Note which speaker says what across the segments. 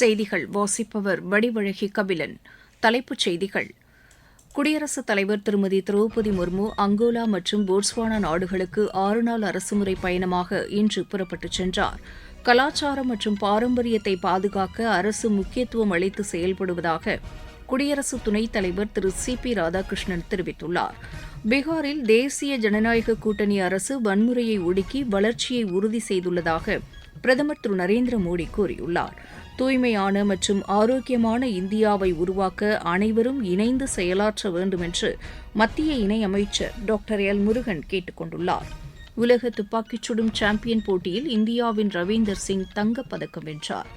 Speaker 1: செய்திகள் வாசிப்பவர் வடிவழகி கபிலன் தலைப்புச் செய்திகள் குடியரசுத் தலைவர் திருமதி திரௌபதி முர்மு அங்கோலா மற்றும் போட்ஸ்வானா நாடுகளுக்கு ஆறு நாள் அரசுமுறை பயணமாக இன்று புறப்பட்டுச் சென்றார் கலாச்சாரம் மற்றும் பாரம்பரியத்தை பாதுகாக்க அரசு முக்கியத்துவம் அளித்து செயல்படுவதாக குடியரசு துணைத் தலைவர் திரு சி பி ராதாகிருஷ்ணன் தெரிவித்துள்ளார் பீகாரில் தேசிய ஜனநாயக கூட்டணி அரசு வன்முறையை ஒடுக்கி வளர்ச்சியை உறுதி செய்துள்ளதாக பிரதமர் திரு நரேந்திர மோடி கூறியுள்ளார் தூய்மையான மற்றும் ஆரோக்கியமான இந்தியாவை உருவாக்க அனைவரும் இணைந்து செயலாற்ற வேண்டும் என்று மத்திய இணையமைச்சர் டாக்டர் எல் முருகன் கேட்டுக் கொண்டுள்ளார் உலக துப்பாக்கிச் சுடும் சாம்பியன் போட்டியில் இந்தியாவின் ரவீந்தர் சிங் தங்கப்பதக்கம் வென்றார்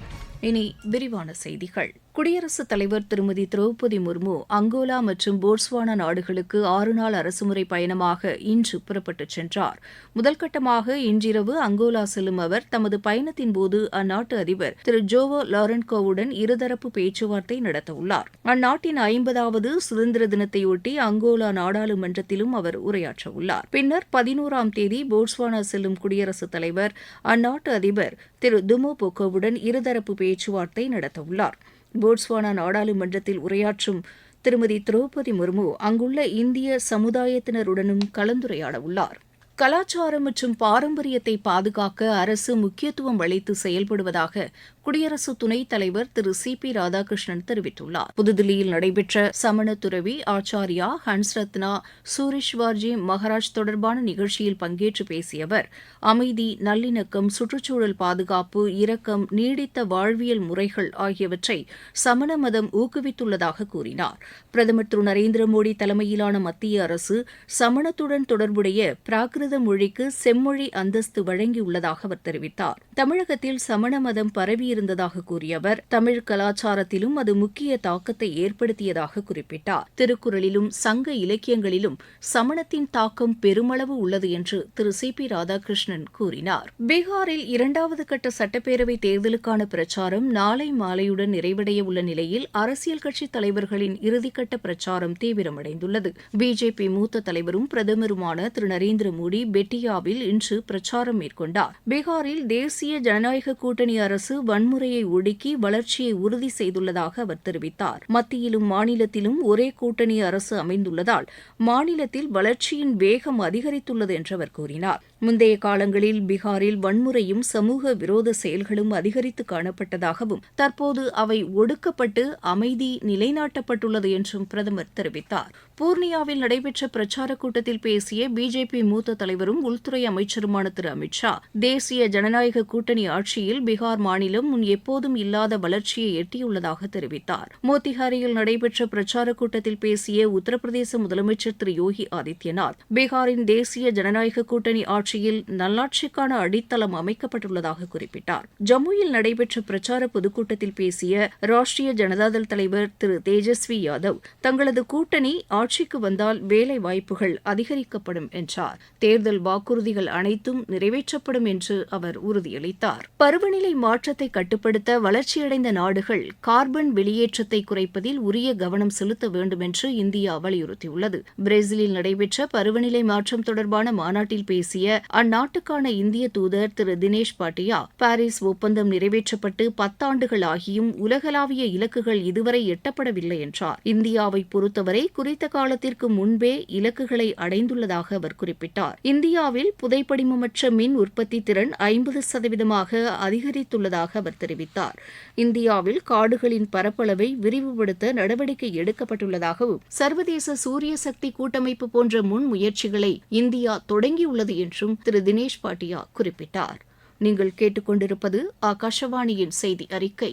Speaker 1: இனி விரிவான செய்திகள் குடியரசுத் தலைவர் திருமதி திரௌபதி முர்மு அங்கோலா மற்றும் போட்ஸ்வானா நாடுகளுக்கு ஆறு நாள் அரசுமுறை பயணமாக இன்று புறப்பட்டுச் சென்றார் முதல்கட்டமாக இன்றிரவு அங்கோலா செல்லும் அவர் தமது பயணத்தின் போது அந்நாட்டு அதிபர் திரு ஜோவோ லாரன்கோவுடன் இருதரப்பு பேச்சுவார்த்தை நடத்தவுள்ளார் அந்நாட்டின் ஐம்பதாவது சுதந்திர தினத்தையொட்டி அங்கோலா நாடாளுமன்றத்திலும் அவர் உரையாற்றவுள்ளார் பின்னர் பதினோராம் தேதி போட்ஸ்வானா செல்லும் குடியரசுத் தலைவர் அந்நாட்டு அதிபர் திரு துமோ பொக்கோவுடன் இருதரப்பு பேச்சுவார்த்தை நடத்தவுள்ளார் போட்ஸ்வானா நாடாளுமன்றத்தில் உரையாற்றும் திருமதி திரௌபதி முர்மு அங்குள்ள இந்திய சமுதாயத்தினருடனும் கலந்துரையாடவுள்ளாா் கலாச்சாரம் மற்றும் பாரம்பரியத்தை பாதுகாக்க அரசு முக்கியத்துவம் அளித்து செயல்படுவதாக குடியரசு துணைத் தலைவர் திரு சி பி ராதாகிருஷ்ணன் தெரிவித்துள்ளார் புதுதில்லியில் நடைபெற்ற சமண துறவி ஆச்சாரியா ஹன்ஸ்ரத்னா சூரிஷ்வார்ஜி மகராஜ் தொடர்பான நிகழ்ச்சியில் பங்கேற்று பேசிய அவர் அமைதி நல்லிணக்கம் சுற்றுச்சூழல் பாதுகாப்பு இரக்கம் நீடித்த வாழ்வியல் முறைகள் ஆகியவற்றை சமண மதம் ஊக்குவித்துள்ளதாக கூறினார் பிரதமர் திரு நரேந்திர மோடி தலைமையிலான மத்திய அரசு சமணத்துடன் தொடர்புடைய பிராகிரு சமஸ்கிருத மொழிக்கு செம்மொழி அந்தஸ்து வழங்கியுள்ளதாக அவர் தெரிவித்தார் தமிழகத்தில் சமண மதம் பரவியிருந்ததாக கூறிய அவர் தமிழ் கலாச்சாரத்திலும் அது முக்கிய தாக்கத்தை ஏற்படுத்தியதாக குறிப்பிட்டார் திருக்குறளிலும் சங்க இலக்கியங்களிலும் சமணத்தின் தாக்கம் பெருமளவு உள்ளது என்று திரு சி பி ராதாகிருஷ்ணன் கூறினார் பீகாரில் இரண்டாவது கட்ட சட்டப்பேரவை தேர்தலுக்கான பிரச்சாரம் நாளை மாலையுடன் நிறைவடைய உள்ள நிலையில் அரசியல் கட்சி தலைவர்களின் இறுதிக்கட்ட பிரச்சாரம் தீவிரமடைந்துள்ளது பிஜேபி மூத்த தலைவரும் பிரதமருமான திரு நரேந்திர மோடி மோடி பெட்டியாவில் இன்று பிரச்சாரம் மேற்கொண்டார் பீகாரில் தேசிய ஜனநாயக கூட்டணி அரசு வன்முறையை ஒடுக்கி வளர்ச்சியை உறுதி செய்துள்ளதாக அவர் தெரிவித்தார் மத்தியிலும் மாநிலத்திலும் ஒரே கூட்டணி அரசு அமைந்துள்ளதால் மாநிலத்தில் வளர்ச்சியின் வேகம் அதிகரித்துள்ளது என்று அவர் கூறினார் முந்தைய காலங்களில் பீகாரில் வன்முறையும் சமூக விரோத செயல்களும் அதிகரித்து காணப்பட்டதாகவும் தற்போது அவை ஒடுக்கப்பட்டு அமைதி நிலைநாட்டப்பட்டுள்ளது என்றும் பிரதமர் தெரிவித்தார் பூர்ணியாவில் நடைபெற்ற பிரச்சாரக் கூட்டத்தில் பேசிய பிஜேபி மூத்த தலைவரும் உள்துறை அமைச்சருமான திரு அமித் ஷா தேசிய ஜனநாயக கூட்டணி ஆட்சியில் பீகார் மாநிலம் முன் எப்போதும் இல்லாத வளர்ச்சியை எட்டியுள்ளதாக தெரிவித்தார் மோத்திஹாரியில் நடைபெற்ற பிரச்சாரக் கூட்டத்தில் பேசிய உத்தரப்பிரதேச முதலமைச்சர் திரு யோகி ஆதித்யநாத் பீகாரின் தேசிய ஜனநாயக கூட்டணி ஆட்சியில் நல்லாட்சிக்கான அடித்தளம் அமைக்கப்பட்டுள்ளதாக குறிப்பிட்டார் ஜம்முவில் நடைபெற்ற பிரச்சார பொதுக்கூட்டத்தில் பேசிய ராஷ்டிரிய ஜனதாதள் தலைவர் திரு தேஜஸ்வி யாதவ் தங்களது கூட்டணி ஆட்சிக்கு வந்தால் வேலை வாய்ப்புகள் அதிகரிக்கப்படும் என்றார் தேர்தல் வாக்குறுதிகள் அனைத்தும் நிறைவேற்றப்படும் என்று அவர் உறுதியளித்தார் பருவநிலை மாற்றத்தை கட்டுப்படுத்த வளர்ச்சியடைந்த நாடுகள் கார்பன் வெளியேற்றத்தை குறைப்பதில் உரிய கவனம் செலுத்த வேண்டும் என்று இந்தியா வலியுறுத்தியுள்ளது பிரேசிலில் நடைபெற்ற பருவநிலை மாற்றம் தொடர்பான மாநாட்டில் பேசிய அந்நாட்டுக்கான இந்திய தூதர் திரு தினேஷ் பாட்டியா பாரிஸ் ஒப்பந்தம் நிறைவேற்றப்பட்டு பத்தாண்டுகள் ஆகியும் உலகளாவிய இலக்குகள் இதுவரை எட்டப்படவில்லை என்றார் இந்தியாவை பொறுத்தவரை குறித்த காலத்திற்கு முன்பே இலக்குகளை அடைந்துள்ளதாக அவர் குறிப்பிட்டார் இந்தியாவில் புதைப்படிமமற்ற மின் உற்பத்தி திறன் ஐம்பது சதவீதமாக அதிகரித்துள்ளதாக அவர் தெரிவித்தார் இந்தியாவில் காடுகளின் பரப்பளவை விரிவுபடுத்த நடவடிக்கை எடுக்கப்பட்டுள்ளதாகவும் சர்வதேச சூரிய சக்தி கூட்டமைப்பு போன்ற முன்முயற்சிகளை இந்தியா தொடங்கியுள்ளது என்றும் திரு தினேஷ் பாட்டியா குறிப்பிட்டார் நீங்கள் கேட்டுக்கொண்டிருப்பது ஆகாஷவாணியின் செய்தி அறிக்கை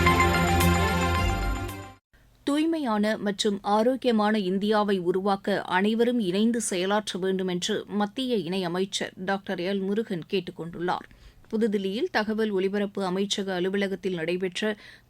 Speaker 1: தூய்மையான மற்றும் ஆரோக்கியமான இந்தியாவை உருவாக்க அனைவரும் இணைந்து செயலாற்ற வேண்டும் என்று மத்திய இணையமைச்சர் டாக்டர் எல் முருகன் கேட்டுக் கொண்டுள்ளார் புதுதில்லியில் தகவல் ஒலிபரப்பு அமைச்சக அலுவலகத்தில் நடைபெற்ற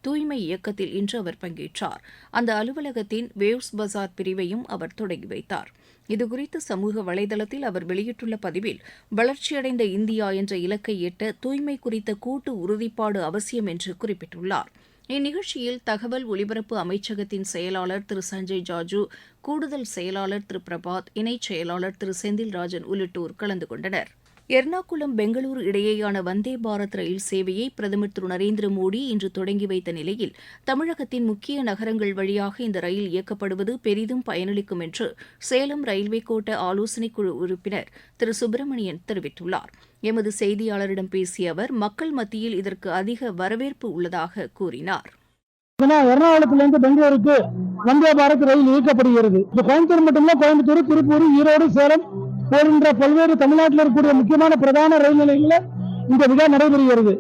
Speaker 1: தூய்மை இயக்கத்தில் இன்று அவர் பங்கேற்றார் அந்த அலுவலகத்தின் வேவ்ஸ் பசார் பிரிவையும் அவர் தொடங்கி வைத்தார் இதுகுறித்து சமூக வலைதளத்தில் அவர் வெளியிட்டுள்ள பதிவில் வளர்ச்சியடைந்த இந்தியா என்ற இலக்கை எட்ட தூய்மை குறித்த கூட்டு உறுதிப்பாடு அவசியம் என்று குறிப்பிட்டுள்ளாா் இந்நிகழ்ச்சியில் தகவல் ஒலிபரப்பு அமைச்சகத்தின் செயலாளர் திரு சஞ்சய் ஜாஜு கூடுதல் செயலாளர் திரு பிரபாத் இணைச் செயலாளர் திரு செந்தில்ராஜன் உள்ளிட்டோர் கலந்து கொண்டனா் எர்ணாகுளம் பெங்களூரு இடையேயான வந்தே பாரத் ரயில் சேவையை பிரதமர் திரு நரேந்திர மோடி இன்று தொடங்கி வைத்த நிலையில் தமிழகத்தின் முக்கிய நகரங்கள் வழியாக இந்த ரயில் இயக்கப்படுவது பெரிதும் பயனளிக்கும் என்று சேலம் ரயில்வே கோட்ட குழு உறுப்பினர் திரு சுப்பிரமணியன் தெரிவித்துள்ளார் எமது செய்தியாளரிடம் பேசிய அவர் மக்கள் மத்தியில் இதற்கு அதிக வரவேற்பு உள்ளதாக கூறினார் எர்ணாகுளத்திலிருந்து பெங்களூருக்கு வந்தே பாரத் ரயில் இயக்கப்படுகிறது கோயம்புத்தூர் மட்டும்தான் கோயம்புத்தூர் திருப்பூர் ஈரோடு சேலம் போன்ற பல்வேறு தமிழ்நாட்டில் இருக்கக்கூடிய முக்கியமான பிரதான ரயில் நிலையங்கள இந்த விழா நடைபெறுகிறது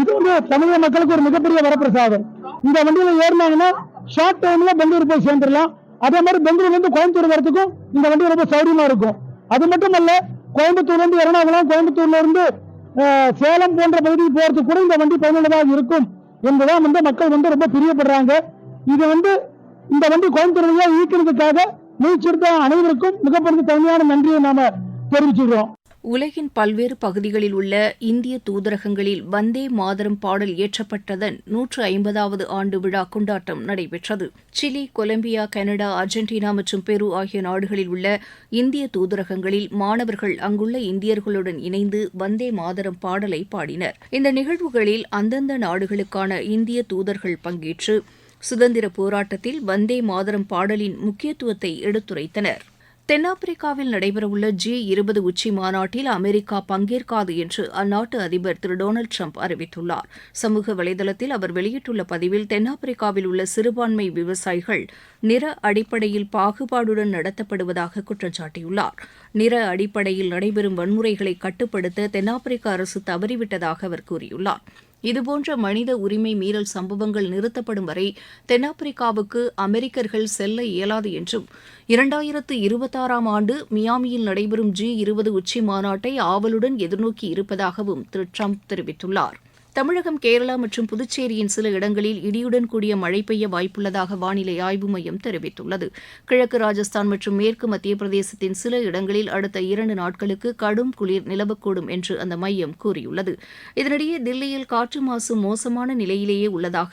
Speaker 1: இது வந்து தமிழக மக்களுக்கு ஒரு மிகப்பெரிய வரப்பிரசாதம் இந்த வண்டியில ஏறினாங்கன்னா ஷார்ட் டைம்ல பெங்களூர் போய் சேர்ந்துடலாம் அதே மாதிரி பெங்களூர்ல இருந்து கோயம்புத்தூர் வரத்துக்கும் இந்த வண்டி ரொம்ப சௌரியமா இருக்கும் அது மட்டும் இல்ல கோயம்புத்தூர்ல இருந்து எறணாகுளம் கோயம்புத்தூர்ல இருந்து சேலம் போன்ற பகுதிக்கு போறதுக்கு கூட இந்த வண்டி பயனுள்ளதாக இருக்கும் என்பதான் வந்து மக்கள் வந்து ரொம்ப பிரியப்படுறாங்க இது வந்து இந்த வண்டி கோயம்புத்தூர் வழியா ஈக்கிறதுக்காக நீச்சிருந்த அனைவருக்கும் மிகப்பெரிய தனியான நன்றியை நாம தெரிவிச்சுக்கிறோம் உலகின் பல்வேறு பகுதிகளில் உள்ள இந்திய தூதரகங்களில் வந்தே மாதரம் பாடல் இயற்றப்பட்டதன் நூற்று ஐம்பதாவது ஆண்டு விழா கொண்டாட்டம் நடைபெற்றது சிலி கொலம்பியா கனடா அர்ஜென்டினா மற்றும் பெரு ஆகிய நாடுகளில் உள்ள இந்திய தூதரகங்களில் மாணவர்கள் அங்குள்ள இந்தியர்களுடன் இணைந்து வந்தே மாதரம் பாடலை பாடினர் இந்த நிகழ்வுகளில் அந்தந்த நாடுகளுக்கான இந்திய தூதர்கள் பங்கேற்று சுதந்திர போராட்டத்தில் வந்தே மாதரம் பாடலின் முக்கியத்துவத்தை எடுத்துரைத்தனர் தென்னாப்பிரிக்காவில் நடைபெறவுள்ள ஜி இருபது உச்சி மாநாட்டில் அமெரிக்கா பங்கேற்காது என்று அந்நாட்டு அதிபர் திரு டொனால்டு ட்ரம்ப் அறிவித்துள்ளார் சமூக வலைதளத்தில் அவர் வெளியிட்டுள்ள பதிவில் தென்னாப்பிரிக்காவில் உள்ள சிறுபான்மை விவசாயிகள் நிற அடிப்படையில் பாகுபாடுடன் நடத்தப்படுவதாக குற்றம் சாட்டியுள்ளார் நிற அடிப்படையில் நடைபெறும் வன்முறைகளை கட்டுப்படுத்த தென்னாப்பிரிக்க அரசு தவறிவிட்டதாக அவர் கூறியுள்ளார் இதுபோன்ற மனித உரிமை மீறல் சம்பவங்கள் நிறுத்தப்படும் வரை தென்னாப்பிரிக்காவுக்கு அமெரிக்கர்கள் செல்ல இயலாது என்றும் இரண்டாயிரத்து இருபத்தாறாம் ஆண்டு மியாமியில் நடைபெறும் ஜி இருபது உச்சி மாநாட்டை ஆவலுடன் எதிர்நோக்கி இருப்பதாகவும் திரு ட்ரம்ப் தெரிவித்துள்ளாா் தமிழகம் கேரளா மற்றும் புதுச்சேரியின் சில இடங்களில் இடியுடன் கூடிய மழை பெய்ய வாய்ப்புள்ளதாக வானிலை ஆய்வு மையம் தெரிவித்துள்ளது கிழக்கு ராஜஸ்தான் மற்றும் மேற்கு மத்திய பிரதேசத்தின் சில இடங்களில் அடுத்த இரண்டு நாட்களுக்கு கடும் குளிர் நிலவக்கூடும் என்று அந்த மையம் கூறியுள்ளது இதனிடையே தில்லியில் காற்று மாசு மோசமான நிலையிலேயே உள்ளதாக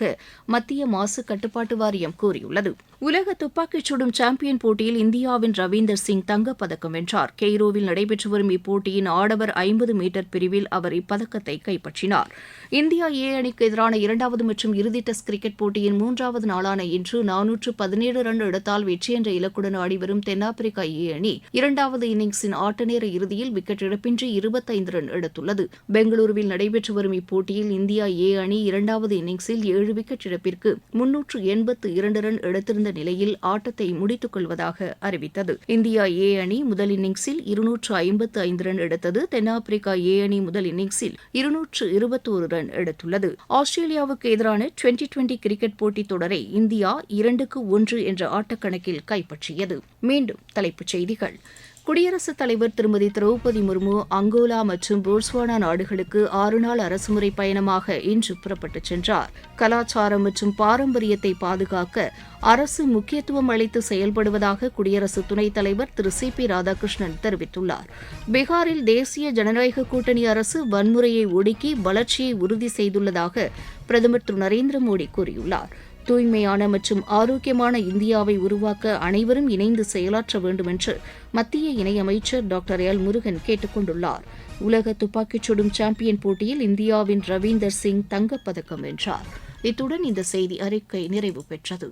Speaker 1: மத்திய மாசு கட்டுப்பாட்டு வாரியம் கூறியுள்ளது உலக துப்பாக்கிச் சுடும் சாம்பியன் போட்டியில் இந்தியாவின் ரவீந்தர் சிங் தங்கப்பதக்கம் வென்றார் கெய்ரோவில் நடைபெற்று வரும் இப்போட்டியின் ஆடவர் ஐம்பது மீட்டர் பிரிவில் அவர் இப்பதக்கத்தை கைப்பற்றினார் இந்தியா ஏ அணிக்கு எதிரான இரண்டாவது மற்றும் இறுதி டெஸ்ட் கிரிக்கெட் போட்டியின் மூன்றாவது நாளான இன்று நானூற்று பதினேழு ரன் எடுத்தால் வெற்றி என்ற இலக்குடன் ஆடிவரும் தென்னாப்பிரிக்கா ஏ அணி இரண்டாவது இன்னிங்ஸின் ஆட்ட நேர இறுதியில் விக்கெட் இழப்பின்றி இருபத்தைந்து ரன் எடுத்துள்ளது பெங்களூருவில் நடைபெற்று வரும் இப்போட்டியில் இந்தியா ஏ அணி இரண்டாவது இன்னிங்ஸில் ஏழு விக்கெட் இழப்பிற்கு முன்னூற்று எண்பத்து இரண்டு ரன் எடுத்திருந்த நிலையில் ஆட்டத்தை முடித்துக் கொள்வதாக அறிவித்தது இந்தியா ஏ அணி முதல் இன்னிங்ஸில் இருநூற்று ஐம்பத்து ஐந்து ரன் எடுத்தது தென்னாப்பிரிக்கா ஏ அணி முதல் இன்னிங்ஸில் இருநூற்று இருபத்தோரு ரன் ரன் எடுத்துள்ளது ஆஸ்திரேலியாவுக்கு எதிரான டுவெண்டி டுவெண்டி கிரிக்கெட் போட்டித் தொடரை இந்தியா இரண்டுக்கு ஒன்று என்ற ஆட்டக்கணக்கில் கைப்பற்றியது மீண்டும் தலைப்புச் செய்திகள் குடியரசுத் தலைவர் திருமதி திரௌபதி முர்மு அங்கோலா மற்றும் போர்ஸ்வானா நாடுகளுக்கு ஆறு நாள் அரசுமுறை பயணமாக இன்று புறப்பட்டுச் சென்றார் கலாச்சாரம் மற்றும் பாரம்பரியத்தை பாதுகாக்க அரசு முக்கியத்துவம் அளித்து செயல்படுவதாக குடியரசு துணைத் தலைவர் திரு சி பி ராதாகிருஷ்ணன் தெரிவித்துள்ளார் பீகாரில் தேசிய ஜனநாயக கூட்டணி அரசு வன்முறையை ஒடுக்கி வளர்ச்சியை உறுதி செய்துள்ளதாக பிரதமர் திரு நரேந்திர மோடி கூறியுள்ளார் தூய்மையான மற்றும் ஆரோக்கியமான இந்தியாவை உருவாக்க அனைவரும் இணைந்து செயலாற்ற வேண்டும் என்று மத்திய இணையமைச்சர் டாக்டர் எல் முருகன் கேட்டுக் கொண்டுள்ளார் உலக துப்பாக்கிச் சுடும் சாம்பியன் போட்டியில் இந்தியாவின் ரவீந்தர் சிங் தங்கப்பதக்கம் வென்றார் இத்துடன் இந்த செய்தி அறிக்கை நிறைவு பெற்றது